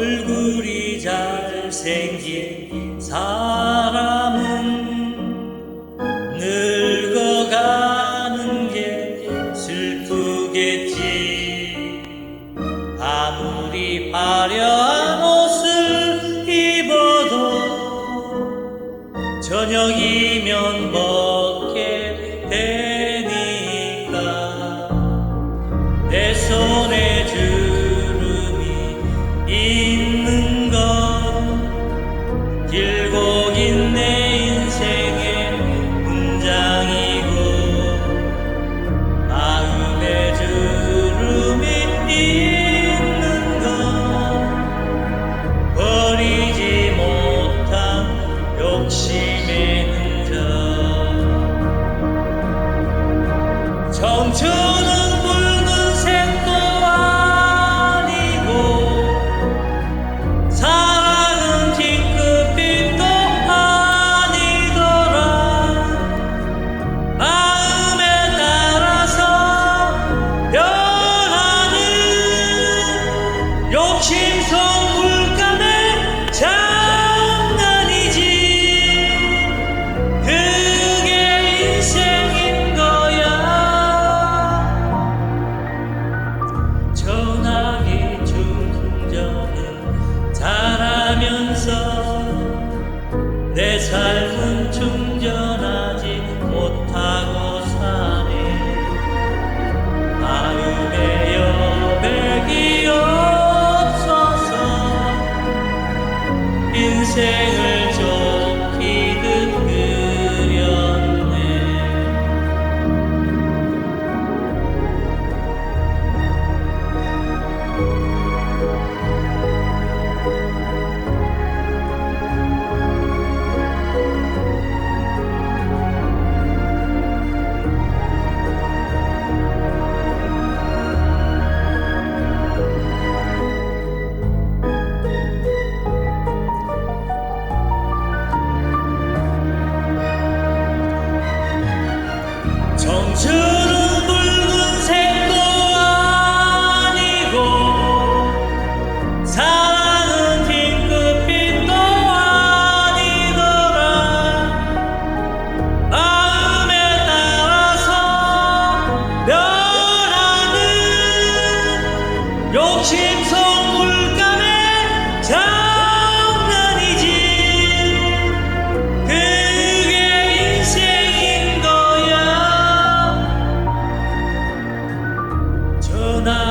얼굴이 잘생긴 사람은 늙어가는 게 슬프겠지. 아무리 화려한 옷을 입어도 저녁이면 먹게 되니까 내 손에 주 deshalb 저 나구나.